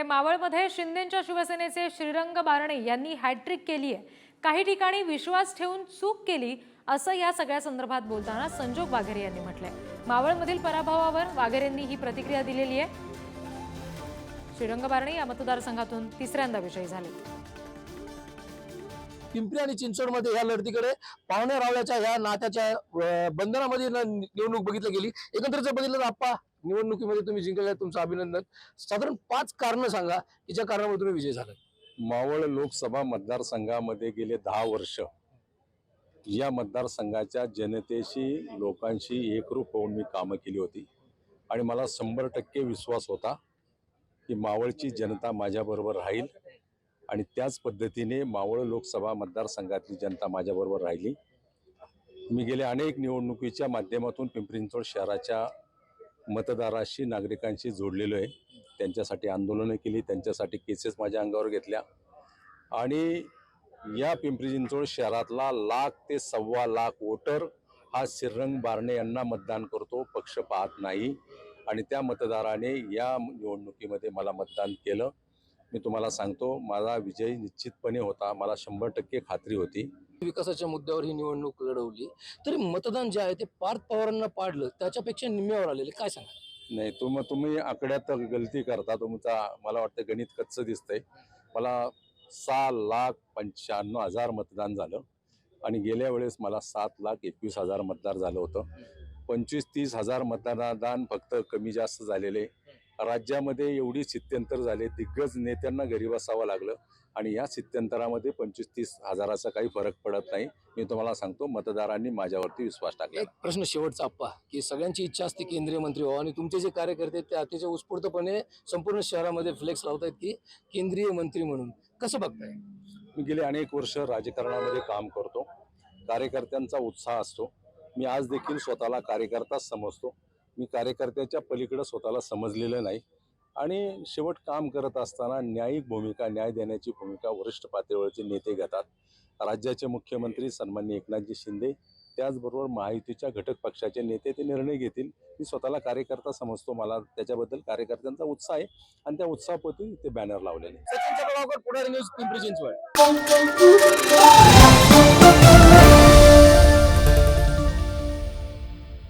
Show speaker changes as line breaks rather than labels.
इकडे मावळमध्ये शिंदेच्या शिवसेनेचे श्रीरंग बारणे यांनी हॅट्रिक केली आहे काही ठिकाणी विश्वास ठेवून चूक केली असं या सगळ्या संदर्भात बोलताना संजोग वाघेरे यांनी म्हटलंय. मावळमधील पराभवावर वाघेरेंनी ही प्रतिक्रिया दिलेली आहे. श्रीरंग बारणे या मतदारसंघातून तिसऱ्यांदा विजयी झाले.
पिंपरी आणि चिंचवडमध्ये ह्या लढतीकडे पाहुण्या रावळ्याच्या ह्या नात्याच्या बंधनामध्ये न- निवडणूक बघितली गेली. एकंदरीत जर बघितलं तर आप्पा निवडणुकीमध्ये तुम्ही जिंकले तुमचं अभिनंदन. साधारण पाच कारण सांगा की ज्या कारणामुळे तुम्ही विजय झाला
मावळ लोकसभा मतदारसंघामध्ये गेले दहा वर्ष या मतदारसंघाच्या जनतेशी लोकांशी एकरूप होऊन मी कामं केली होती. आणि मला शंभर टक्के विश्वास होता की मावळची जनता माझ्याबरोबर राहील आणि त्याच पद्धतीने मावळ लोकसभा मतदारसंघातली जनता माझ्याबरोबर राहिली. मी गेल्या अनेक निवडणुकीच्या माध्यमातून पिंपरी चिंचवड शहराच्या मतदाराशी नागरिकांशी जोडलेलो आहे. त्यांच्यासाठी आंदोलनं केली त्यांच्यासाठी केसेस माझ्या अंगावर घेतल्या. आणि या पिंपरी चिंचवड शहरातला लाख ते सव्वा लाख वोटर हा श्रीरंग बारणे यांना मतदान करतो पक्ष पाहत नाही. आणि त्या मतदाराने या निवडणुकीमध्ये मला मतदान केलं. मी तुम्हाला सांगतो माझा विजय निश्चितपणे होता. मला शंभर टक्के खात्री होती.
विकासाच्या मुद्द्यावर ही निवडणूक लढवली. तरी मतदान जे आहे ते पार्थ पवारांना पाडलं त्याच्यापेक्षा निम्म्यावर आलेले काय सांगा
नाही तुम तुम्ही आकड्यात गलती करता तुमचा मला वाटतं गणित कच्चं दिसतंय. मला सहा लाख पंच्याण्णव हजार मतदान झालं आणि गेल्या वेळेस मला सात लाख एकवीस हजार मतदार झालं होतं. पंचवीस तीस हजार मतदान फक्त कमी जास्त झालेले. राज्यामध्ये एवढी स्थित्यंतर झाले दिग्गज नेत्यांना घरी बसावं लागलं आणि या स्थित्यंतरामध्ये पंचवीस तीस हजाराचा काही फरक पडत नाही. मी तुम्हाला सांगतो मतदारांनी माझ्यावरती विश्वास टाकला.
एक प्रश्न शेवटचा आप्पा की सगळ्यांची इच्छा असते केंद्रीय मंत्री व्हावं आणि तुमचे जे कार्यकर्ते आहेत ते अतिशय उत्स्फूर्तपणे संपूर्ण शहरामध्ये फ्लेक्स लावतायत की केंद्रीय मंत्री म्हणून. कसं बघताय?
मी गेले अनेक वर्ष राजकारणामध्ये काम करतो. कार्यकर्त्यांचा उत्साह असतो. मी आज देखील स्वतःला कार्यकर्ताच समजतो. मी कार्यकर्त्याच्या पलीकडं स्वतःला समजलेलं नाही. आणि शेवट काम करत असताना न्यायिक भूमिका न्याय देण्याची भूमिका वरिष्ठ पातळीवरचे नेते घेतात. राज्याचे मुख्यमंत्री सन्मान्य एकनाथजी शिंदे त्याचबरोबर महायुतीच्या घटक पक्षाचे नेते ते निर्णय घेतील. मी स्वतःला कार्यकर्ता समजतो. मला त्याच्याबद्दल कार्यकर्त्यांचा उत्साह आहे आणि त्या उत्साहापोटी ते बॅनर लावलेले
सचिन पुढारी न्यूज पिंपरी चिंचवड.